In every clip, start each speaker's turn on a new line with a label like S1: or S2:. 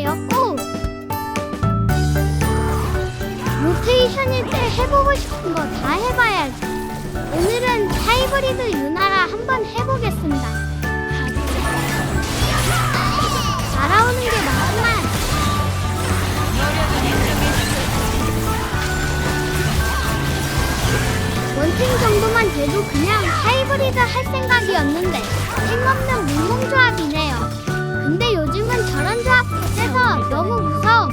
S1: 해볼게요. 꼭! 로테이션일 때 해보고 싶은 거 다 해봐야지. 오늘은 하이브리드 유나라 한번 해보겠습니다. 날아오는 게 맞구만. 원탱 정도만 돼도 그냥 하이브리드 할 생각이었는데 생없는 물몽조합이네요. 근데 요즘은 저런 조합 세서 너무 무서워.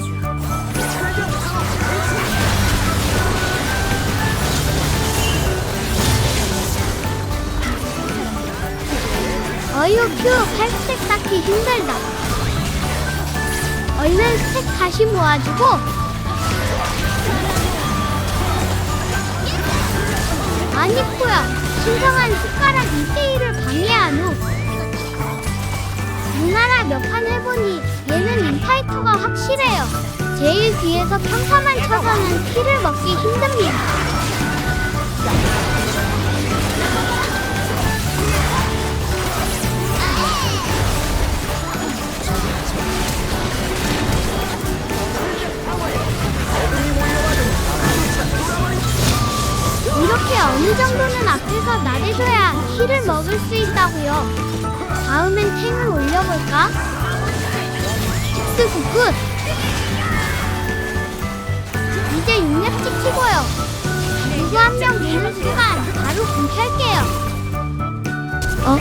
S1: 어유 큐 팔스택 쌓기 힘들다. 얼른 스택 다시 모아주고 아니 코야 신성한 숟가락 2대1을 방해한 후 누나라 몇 판 해보니 얘는 인파이터가 확실해요 제일 뒤에서 평타만 쳐서는 피를 먹기 힘듭니다 이렇게 어느 정도는 앞에서 나대줘야 힐을 먹을 수 있다고요. 다음엔 탱을 올려볼까? 스 굿굿! 이제 육렙 찍히고요. 누구 한명 미는 순간 바로 공탈게요. 어?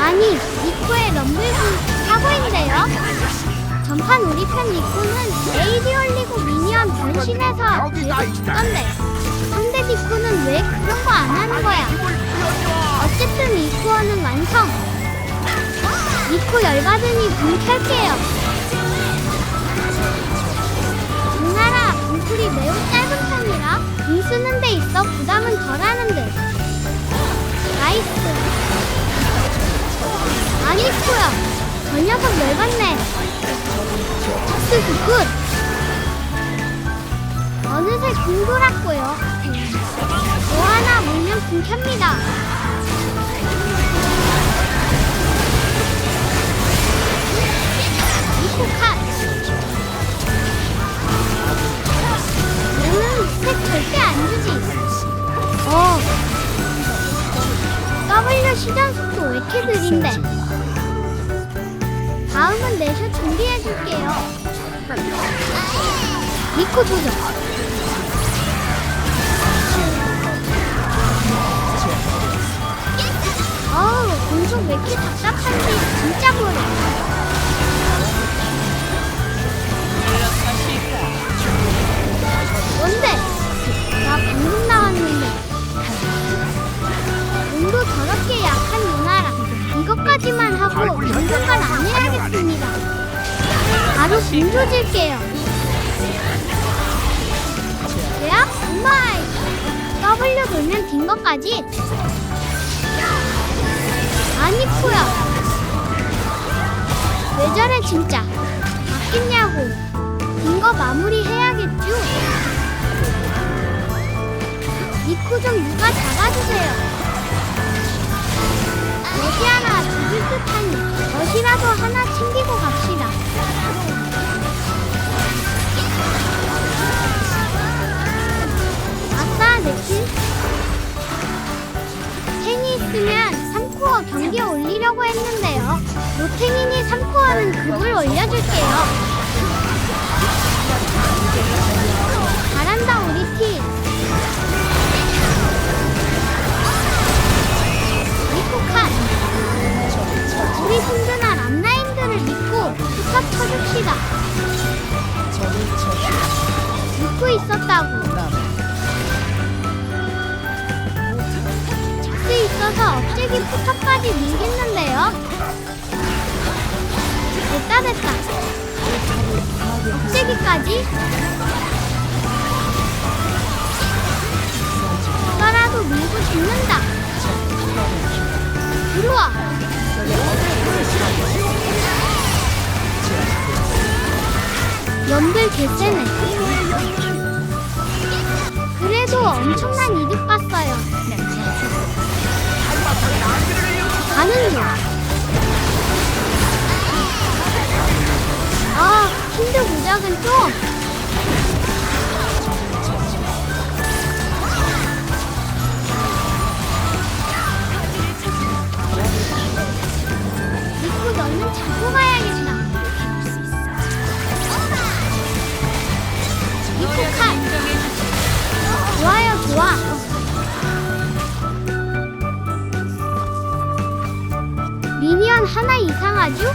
S1: 아니, 니코의 럼블군 사고인데요? 전판 우리 편 니코는 올리고 미니언 변신해서 죽던데. 상대 니코는 왜 그런 거 안 하는 거야? 어쨌든 니코어는 완성! 니코 열받으니 문 켤게요. 누나라 뭉쿨이 매우 짧은 편이라 공 쓰는 데 있어 부담은 덜하는 듯 나이스. 아니 코야. 저 녀석 열받네 스 굿굿. 어느새 궁 돌았고요. 뭐 하나 물면 궁 켭니다. 이코카 얘는 스택 절대 안 주지. 어. W 시전 속도 왜 이렇게 느린데 다음은 내셔 준비해줄게요 니코 도전 어우 공속 왜 이렇게 답답한지 진짜 모르 뭔데? 바로 빈 조질게요. 뭐야? 오마이 W 돌면 된 것까지? 아니 코야. 왜 저래 진짜? 맞겠냐고. 빈거 마무리 해야겠죠? 니코 좀 누가 잡아주세요. 여기 하나 죽을 듯하니 멋이라도 하나 챙기고 갑시다 아싸 내킬 탱이 있으면 3코어 경기 올리려고 했는데요. 노탱이니 3코어는 급을 올려줄게요. 잘한다 우리 팀 업체기 포탑까지 밀겠는데요. 됐다 됐다. 업체기까지? 이거라도 밀고 죽는다. 들어와. 연들 개쎄네. 그래도 엄청난 이득 봤어요. 중. 아, 힌드 무작은 좀. 미니언 하나 이상하죠?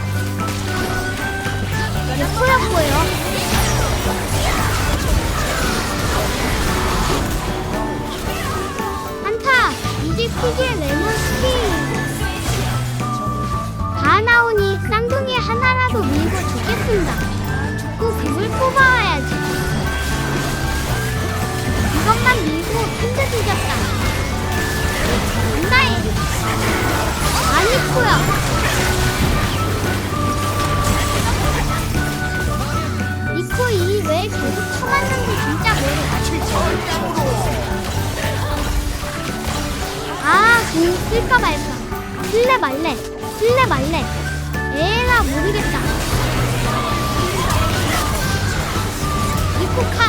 S1: 예쁘였고요. 한타, 이제 크기의 레몬 스틱. 다 나오니 쌍둥이 하나라도 밀고 죽겠습니다. 죽고 금을 뽑아와야지. 이것만 밀고 큰데 죽였다. 간다해. 아니고요. 계속 쳐맞는지 진짜 모르겠어. 아, 공 쓸까 말까. 쓸래 말래. 쓸래 말래. 에라 모르겠다. 칸.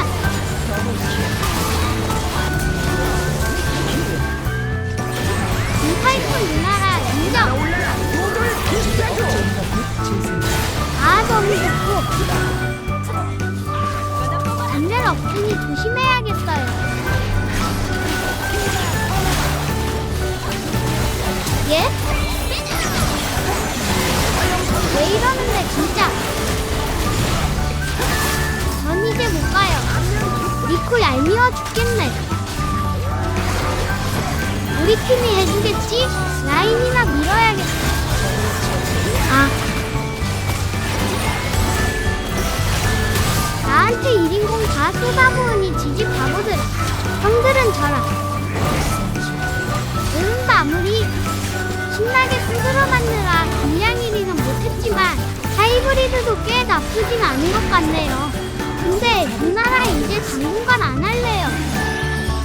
S1: 없으니 조심해야겠어요. 예? 왜 이러는데 진짜? 전 이제 못 가요. 니코 얄미워 죽겠네. 우리 팀이 해주겠지? 라인이나 밀어야겠다. 나한테 1인공 다 쏟아부으니 지지 바보들. 형들은 저라. 응, 아무리 신나게 두드러 맞느라 김양일이는 못했지만 하이브리드도 꽤 나쁘진 않은 것 같네요. 근데 누나라 이제 당분간 안 할래요.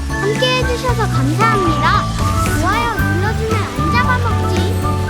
S1: 함께 해주셔서 감사합니다. 좋아요 눌러주면 안 잡아먹죠.